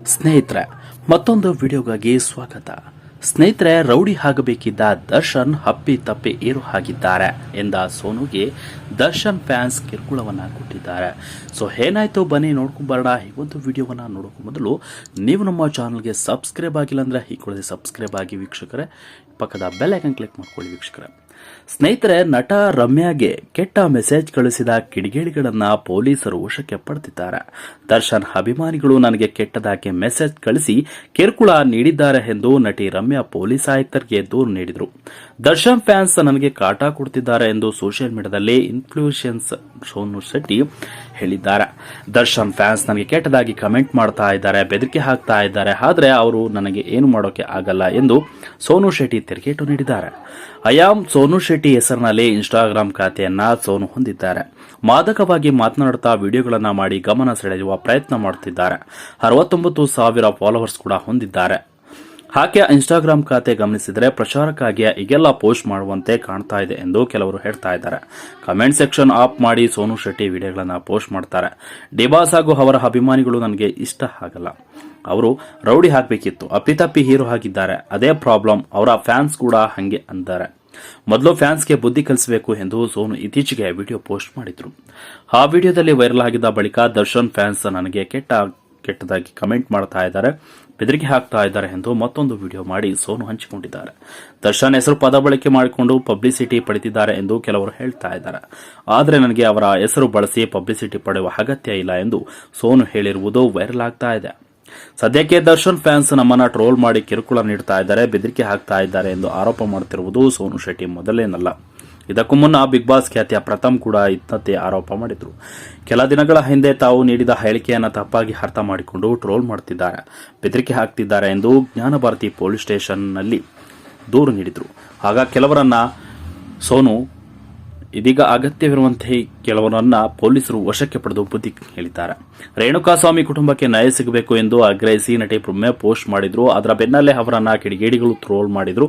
ಸ್ನೇಹಿತರೆ, ಮತ್ತೊಂದು ವಿಡಿಯೋಗಾಗಿ ಸ್ವಾಗತ. ಸ್ನೇಹಿತರೆ, ರೌಡಿ ಆಗಬೇಕಿದ್ದ ದರ್ಶನ್ ಹಪ್ಪಿ ತಪ್ಪಿ ಏರು ಹಾಗಿದ್ದಾರೆ ಎಂದ ಸೋನುಗೆ ದರ್ಶನ್ ಫ್ಯಾನ್ಸ್ ಕಿರುಕುಳವನ್ನ ಕೊಟ್ಟಿದ್ದಾರೆ. ಸೊ, ಏನಾಯ್ತು ಬನ್ನಿ ನೋಡ್ಕೊಂಬರೋಣ ಈ ಒಂದು ವಿಡಿಯೋವನ್ನ ನೋಡೋಕೆ ಮೊದಲು ನೀವು ನಮ್ಮ ಚಾನಲ್ಗೆ ಸಬ್ಸ್ಕ್ರೈಬ್ ಆಗಿಲ್ಲ ಅಂದ್ರೆ ಈ ಕೂಡಲೇ ಸಬ್ಸ್ಕ್ರೈಬ್ ಆಗಿ ವೀಕ್ಷಕರೇ. ಪಕ್ಕದ ಬೆಲ್ ಐಕನ್ ಕ್ಲಿಕ್ ಮಾಡ್ಕೊಳ್ಳಿ ವೀಕ್ಷಕರೇ. ಸ್ನೇಹಿತರೆ, ನಟ ರಮ್ಯಾಗೆ ಕೆಟ್ಟ ಮೆಸೇಜ್ ಕಳಿಸಿದ ಕಿಡಿಗೇಡಿಗಳನ್ನ ಪೊಲೀಸರು ವಶಕ್ಕೆ ಪಡೆದಿದ್ದಾರೆ ದರ್ಶನ್ ಅಭಿಮಾನಿಗಳು ನನಗೆ ಕೆಟ್ಟದಾಗಿ ಮೆಸೇಜ್ ಕಳಿಸಿ ಕಿರುಕುಳ ನೀಡಿದ್ದಾರೆ ಎಂದು ನಟಿ ರಮ್ಯಾ ಪೊಲೀಸ್ ಆಯುಕ್ತರಿಗೆ ದೂರು ನೀಡಿದರು. ದರ್ಶನ್ ಫ್ಯಾನ್ಸ್ ನನಗೆ ಕಾಟ ಕೊಡ್ತಿದ್ದಾರೆ ಎಂದು ಸೋಷಿಯಲ್ ಮೀಡಿಯಾದಲ್ಲಿ ಇನ್ಫ್ಲೂಯೆನ್ಸ್ ಸೋನು ಶೆಟ್ಟಿ ಹೇಳಿದ್ದಾರೆ. ದರ್ಶನ್ ಫ್ಯಾನ್ಸ್ ನನಗೆ ಕೆಟ್ಟದಾಗಿ ಕಮೆಂಟ್ ಮಾಡ್ತಾ ಇದ್ದಾರೆ, ಬೆದರಿಕೆ ಹಾಕ್ತಾ ಇದ್ದಾರೆ. ಆದರೆ ಅವರು ನನಗೆ ಏನು ಮಾಡೋಕೆ ಆಗಲ್ಲ ಎಂದು ಸೋನು ಶೆಟ್ಟಿ ತಿರುಗೇಟು ನೀಡಿದ್ದಾರೆ. ಅಯಾಮ್ ಸೋನು ಶೆಟ್ಟಿ ಹೆಸರಿನಲ್ಲಿ ಇನ್ಸ್ಟಾಗ್ರಾಮ್ ಖಾತೆಯನ್ನ ಸೋನು ಹೊಂದಿದ್ದಾರೆ. ಮಾದಕವಾಗಿ ಮಾತನಾಡುತ್ತಾ ವಿಡಿಯೋಗಳನ್ನು ಮಾಡಿ ಗಮನ ಸೆಳೆಯುವ ಪ್ರಯತ್ನ ಮಾಡುತ್ತಿದ್ದಾರೆ ಅರವತ್ತೊಂಬತ್ತು ಸಾವಿರ ಫಾಲೋವರ್ಸ್ ಕೂಡ ಹೊಂದಿದ್ದಾರೆ. ಆಕೆ ಇನ್ಸ್ಟಾಗ್ರಾಮ್ ಖಾತೆ ಗಮನಿಸಿದರೆ ಪ್ರಚಾರಕ್ಕಾಗಿ ಈಗೆಲ್ಲ ಪೋಸ್ಟ್ ಮಾಡುವಂತೆ ಕಾಣ್ತಾ ಇದೆ ಎಂದು ಕೆಲವರು ಹೇಳ್ತಾ ಇದ್ದಾರೆ. ಕಮೆಂಟ್ ಸೆಕ್ಷನ್ ಆಫ್ ಮಾಡಿ ಸೋನು ಶೆಟ್ಟಿ ವಿಡಿಯೋಗಳನ್ನ ಪೋಸ್ಟ್ ಮಾಡ್ತಾರೆ. ಡಿಬಾಸ್ ಹಾಗೂ ಅವರ ಅಭಿಮಾನಿಗಳು ನನಗೆ ಇಷ್ಟ ಆಗಲ್ಲ. ಅವರು ರೌಡಿ ಹಾಕಬೇಕಿತ್ತು ಅಪ್ಪಿತಪ್ಪಿ ಹೀರೋ ಆಗಿದ್ದಾರೆ. ಅದೇ ಪ್ರಾಬ್ಲಮ್ ಅವರ ಫ್ಯಾನ್ಸ್ ಕೂಡ ಹಂಗೆ ಅಂತಾರೆ. ಮೊದಲು ಫ್ಯಾನ್ಸ್ಗೆ ಬುದ್ಧಿ ಕಲಿಸಬೇಕು ಎಂದು ಸೋನು ಇತ್ತೀಚೆಗೆ ವಿಡಿಯೋ ಪೋಸ್ಟ್ ಮಾಡಿದ್ರು. ಆ ವಿಡಿಯೋದಲ್ಲಿ ವೈರಲ್ ಆಗಿದ್ದ ಬಳಿಕ ದರ್ಶನ್ ಫ್ಯಾನ್ಸ್ ನನಗೆ ಕೆಟ್ಟ, ಕೆಟ್ಟದಾಗಿ ಕಮೆಂಟ್ ಮಾಡ್ತಾ ಇದ್ದಾರೆ. ಬೆದರಿಕೆ ಹಾಕ್ತಾ ಇದ್ದಾರೆ ಎಂದು ಮತ್ತೊಂದು ವಿಡಿಯೋ ಮಾಡಿ ಸೋನು ಹಂಚಿಕೊಂಡಿದ್ದಾರೆ. ದರ್ಶನ್ ಹೆಸರು ಪದ ಬಳಕೆ ಮಾಡಿಕೊಂಡು ಪಬ್ಲಿಸಿಟಿ ಪಡೆದಿದ್ದಾರೆ ಎಂದು ಕೆಲವರು ಹೇಳ್ತಾ ಇದ್ದಾರೆ. ಆದರೆ ನನಗೆ ಅವರ ಹೆಸರು ಬಳಸಿ ಪಬ್ಲಿಸಿಟಿ ಪಡೆಯುವ ಅಗತ್ಯ ಇಲ್ಲ ಎಂದು ಸೋನು ಹೇಳಿರುವುದು ವೈರಲ್ ಆಗ್ತಾ ಇದೆ. ಸದ್ಯಕ್ಕೆ ದರ್ಶನ್ ಫ್ಯಾನ್ಸ್ ನಮ್ಮನ್ನ ಟ್ರೋಲ್ ಮಾಡಿ ಕಿರುಕುಳ ನೀಡ್ತಾ ಇದ್ದಾರೆ, ಬೆದರಿಕೆ ಹಾಕ್ತಾ ಇದ್ದಾರೆ ಎಂದು ಆರೋಪ ಮಾಡುತ್ತಿರುವುದು ಸೋನು ಶೆಟ್ಟಿ ಮೊದಲೇನಲ್ಲ. ಇದಕ್ಕೂ ಮುನ್ನ ಬಿಗ್ ಬಾಸ್ ಖ್ಯಾತಿಯ ಪ್ರಥಮ್ ಕೂಡ ಇತ್ತಂತೆ ಆರೋಪ ಮಾಡಿದ್ರು. ಕೆಲ ದಿನಗಳ ಹಿಂದೆ ತಾವು ನೀಡಿದ ಹೇಳಿಕೆಯನ್ನು ತಪ್ಪಾಗಿ ಅರ್ಥ ಮಾಡಿಕೊಂಡು ಟ್ರೋಲ್ ಮಾಡುತ್ತಿದ್ದಾರೆ ಬೆದರಿಕೆ ಹಾಕ್ತಿದ್ದಾರೆ ಎಂದು ಜ್ಞಾನಭಾರತಿ ಪೊಲೀಸ್ ಸ್ಟೇಷನ್ನಲ್ಲಿ ದೂರು ನೀಡಿದ್ರು. ಆಗ ಕೆಲವರನ್ನ ಸೋನು ಇದೀಗ ಅಗತ್ಯವಿರುವಂತೆ ಕೆಲವರನ್ನ ಪೊಲೀಸರು ವಶಕ್ಕೆ ಪಡೆದು ಬುದ್ಧಿ ಹೇಳಿದ್ದಾರೆ. ರೇಣುಕಾಸ್ವಾಮಿ ಕುಟುಂಬಕ್ಕೆ ನ್ಯಾಯ ಸಿಗಬೇಕು ಎಂದು ಆಗ್ರಹಿಸಿ ನಟಿ ಪ್ರೊಮ್ಮೆ ಪೋಸ್ಟ್ ಮಾಡಿದ್ರು. ಅದರ ಬೆನ್ನಲ್ಲೇ ಅವರನ್ನ ಕಿಡಿಗೇಡಿಗಳು ಟ್ರೋಲ್ ಮಾಡಿದ್ರು.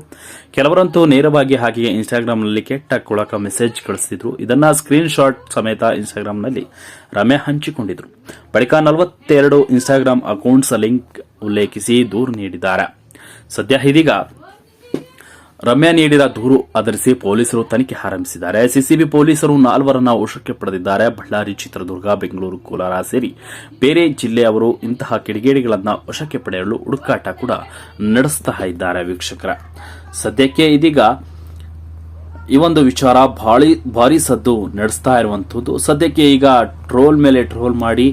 ಕೆಲವರಂತೂ ನೇರವಾಗಿ ಹಾಗೆಯೇ ಇನ್ಸ್ಟಾಗ್ರಾಂನಲ್ಲಿ ಕೆಟ್ಟ ಕೊಳಕ ಮೆಸೇಜ್ ಕಳಿಸಿದ್ರು ಇದನ್ನ ಸ್ಕ್ರೀನ್ ಶಾಟ್ ಸಮೇತ ಇನ್ಸ್ಟಾಗ್ರಾಂನಲ್ಲಿ ರಮ್ಯಾ ಹಂಚಿಕೊಂಡಿದ್ರು. ಬಳಿಕ ನಲವತ್ತೆರಡು ಇನ್ಸ್ಟಾಗ್ರಾಂ ಅಕೌಂಟ್ಸ್ ಲಿಂಕ್ ಉಲ್ಲೇಖಿಸಿ ದೂರು ನೀಡಿದ್ದಾರೆ. ಸದ್ಯ ಇದೀಗ ರಮ್ಯಾ ನೀಡಿದ ದೂರು ಆಧರಿಸಿ ಪೊಲೀಸರು ತನಿಖೆ ಆರಂಭಿಸಿದ್ದಾರೆ. ಸಿಸಿಬಿ ಪೊಲೀಸರು ನಾಲ್ವರನ್ನ ವಶಕ್ಕೆ ಪಡೆದಿದ್ದಾರೆ. ಬಳ್ಳಾರಿ, ಚಿತ್ರದುರ್ಗ, ಬೆಂಗಳೂರು, ಕೋಲಾರ ಸೇರಿ ಬೇರೆ ಜಿಲ್ಲೆಯವರು ಇಂತಹ ಕಿಡಿಗೇಡಿಗಳನ್ನು ವಶಕ್ಕೆ ಪಡೆಯಲು ಹುಡುಕಾಟ ಕೂಡ ನಡೆಸ್ತಾ ಇದ್ದಾರೆ ವೀಕ್ಷಕರ. ಸದ್ಯಕ್ಕೆ ಇದೀಗ ಈ ಒಂದು ವಿಚಾರ ಭಾರಿ ಭಾರಿ ಸದ್ದು ನಡೆಸ್ತಾ ಇರುವಂತದ್ದು. ಸದ್ಯಕ್ಕೆ ಈಗ ಟ್ರೋಲ್ ಮೇಲೆ ಟ್ರೋಲ್ ಮಾಡಿ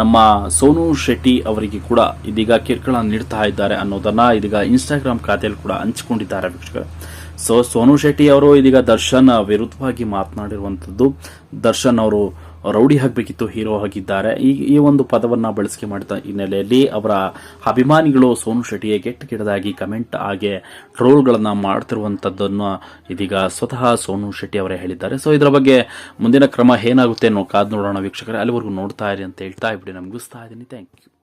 ನಮ್ಮ ಸೋನು ಶೆಟ್ಟಿ ಅವರಿಗೆ ಕೂಡ ಇದೀಗ ಕಿರುಕುಳ ನೀಡ್ತಾ ಇದ್ದಾರೆ ಅನ್ನೋದನ್ನ ಇದೀಗ ಇನ್ಸ್ಟಾಗ್ರಾಮ್ ಖಾತೆಯಲ್ಲಿ ಕೂಡ ಹಂಚಿಕೊಂಡಿದ್ದಾರೆ ವೀಕ್ಷಕರು. ಸೊ ಸೋನು ಶೆಟ್ಟಿ ಅವರು ಇದೀಗ ದರ್ಶನ್ ವಿರುದ್ಧವಾಗಿ ಮಾತನಾಡಿರುವಂತದ್ದು. ದರ್ಶನ್ ಅವರು ರೌಡಿ ಆಗಬೇಕಿತ್ತು ಹೀರೋ ಆಗಿದ್ದಾರೆ. ಈ ಈ ಒಂದು ಪದವನ್ನ ಬಳಸಿಕೆ ಮಾಡಿದ ಹಿನ್ನೆಲೆಯಲ್ಲಿ ಅವರ ಅಭಿಮಾನಿಗಳು ಸೋನು ಶೆಟ್ಟಿಗೆ ಕೆಟ್ಟ ಕೆಟ್ಟದಾಗಿ ಕಮೆಂಟ್ ಹಾಗೆ ಟ್ರೋಲ್ಗಳನ್ನ ಮಾಡ್ತಿರುವಂತದ್ದನ್ನು ಇದೀಗ ಸ್ವತಃ ಸೋನು ಶೆಟ್ಟಿ ಅವರೇ ಹೇಳಿದ್ದಾರೆ. ಸೊ ಇದರ ಬಗ್ಗೆ ಮುಂದಿನ ಕ್ರಮ ಏನಾಗುತ್ತೆ ಅನ್ನೋ ಕಾದ್ ನೋಡೋಣ ವೀಕ್ಷಕರೇ. ಅಲ್ಲಿವರೆಗೂ ನೋಡ್ತಾ ಇರಿ ಅಂತ ಹೇಳ್ತಾ ಇಬಿಡಿ ನಮಗೂ ಮುಗಿಸ್ತಾ ಇದ್ದೀನಿ. Thank you